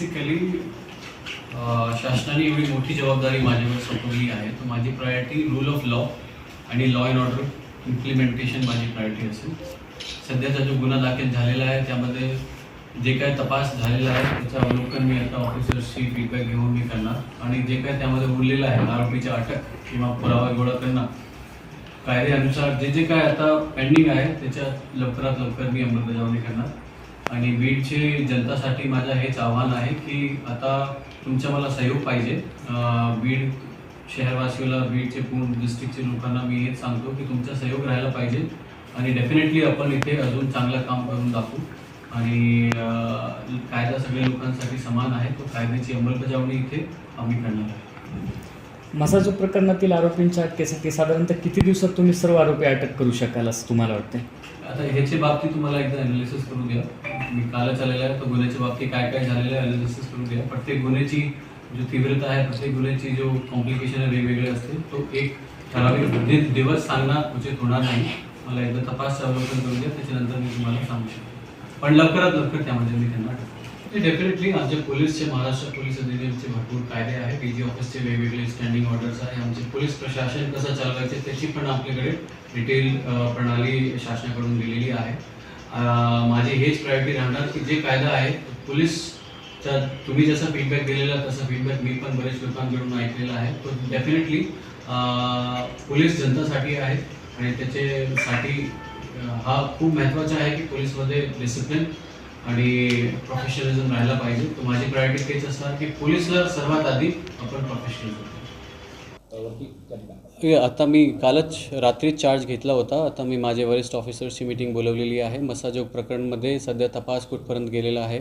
Basically शासनाने एवढी मोठी जबाबदारी माझ्यावर सोपवली आहे. तर माझी प्रायोरिटी रूल ऑफ लॉ आणि लॉ अँड ऑर्डर इम्प्लिमेंटेशन माझी प्रायोरिटी असेल. सध्याचा जो गुन्हा दाखल झालेला आहे त्यामध्ये जे काय तपास झालेला आहे त्याचं अवलोकन मी आता ऑफिसर्सची फीडबॅक घेऊन मी करणार. आणि जे काय त्यामध्ये उरलेलं आहे आरोपीच्या अटक किंवा पुरावा गोळा करणं कायद्यानुसार जे जे काय आता पेंडिंग आहे त्याच्या लवकरात लवकर मी अंमलबजावणी करणार. आणि बीडचे जनतासाठी माझं हेच आव्हान आहे की आता तुमचा मला सहयोग पाहिजे. बीड शहरवासीला बीडचे पूर्ण डिस्ट्रिक्टचे लोकांना मी हेच सांगतो की तुमचा सहयोग राहायला पाहिजे. आणि डेफिनेटली आपण इथे अजून चांगलं काम करून दाखवू. आणि कायदा सगळ्या लोकांसाठी समान आहे. तो कायद्याची अंमलबजावणी इथे आम्ही करणार आहे. मसाजो प्रकरणातील आरोपींच्या अटकेसाठी साधारणतः किती दिवसात तुम्ही सर्व आरोपी अटक करू शकाल असं तुम्हाला वाटते आता ह्याच्या बाबतीत तुम्हाला एकदा अनालिसिस करू द्या मी कालच आलेला आहे तर गुन्ह्याच्या बाबतीत काय काय झालेलं आहे अनालिसिस करू द्या प्रत्येक गुन्ह्याची जो तीव्रता आहे प्रत्येक गुन्ह्याची जो कॉम्प्लिकेशन आहे वेगवेगळे असते तो एक ठराविक दि- दिवस सांगणं उचित होणार नाही. मला एकदा तपास अवलोकन करू द्या त्याच्यानंतर मी तुम्हाला सांगू शकतो. पण लवकरात लवकर त्यामध्ये मी डेफिनेटली आमचे पोलीसचे महाराष्ट्र पोलीस अधिनियमचे भरपूर कायदे आहेत. डीजी ऑफिसचे वेगवेगळे स्टँडिंग ऑर्डर्स आहे. आमचे पोलीस प्रशासन कसं चालवायचे त्याची पण आपल्याकडे डिटेल प्रणाली शासनाकडून दिलेली आहे. माझी हेच प्रायोरिटी राहणार की जे कायदा आहे पोलीसचा तुम्ही जसा फीडबॅक दिलेला तसा फीडबॅक मी पण बरेच लोकांकडून ऐकलेला आहे. तो डेफिनेटली पोलीस जनतासाठी आहे आणि त्याच्यासाठी हा खूप महत्त्वाचा आहे की पोलीसमध्ये डिसिप्लिन आणि प्रोफेशनलिझम राहायला पाहिजे. तर माझी प्रायोरिटी तेच असणार की पोलीसला सर्वात आधी आपण प्रोफेशनल आता मी कालच रात्री चार्ज घेतला होता. आता मी माझे वरिष्ठ ऑफिसर्सची मीटिंग बोलवलेली आहे. मसाजोग प्रकरणमध्ये सध्या तपास कुठपर्यंत गेलेला आहे?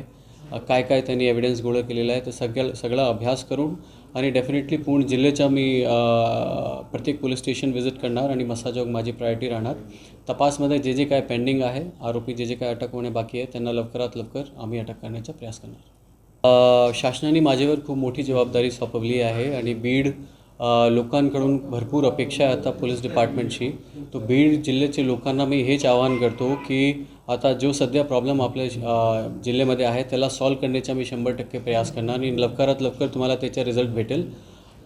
काय काय त्यांनी एव्हिडन्स गोळा केलेला आहे तर सगळ्या सगळा अभ्यास करून आणि डेफिनेटली पूर्ण जिल्ह्याच्या मी प्रत्येक पोलीस स्टेशन व्हिजिट करणार आणि मसाजोग माझी प्रायोरिटी राहणार. तपासमध्ये जे जे काय पेंडिंग आहे आरोपी जे जे काय अटक होणे बाकी आहे त्यांना लवकरात लवकर आम्ही अटक करण्याचा प्रयास करणार. शासनाने माझ्यावर खूप मोठी जबाबदारी सोपवली आहे आणि बीड लोकांकडून भरपूर अपेक्षा आहे आता पोलीस डिपार्टमेंटची. तो बीड जिल्ह्याचे लोकांना मी हेच आवाहन करतो की आता जो सध्या प्रॉब्लेम आपल्या जिल्ह्यामध्ये आहे त्याला सॉल्व करण्याचा मी शंभर टक्के प्रयास करणार आणि लवकरात लवकर तुम्हाला त्याचा रिझल्ट भेटेल.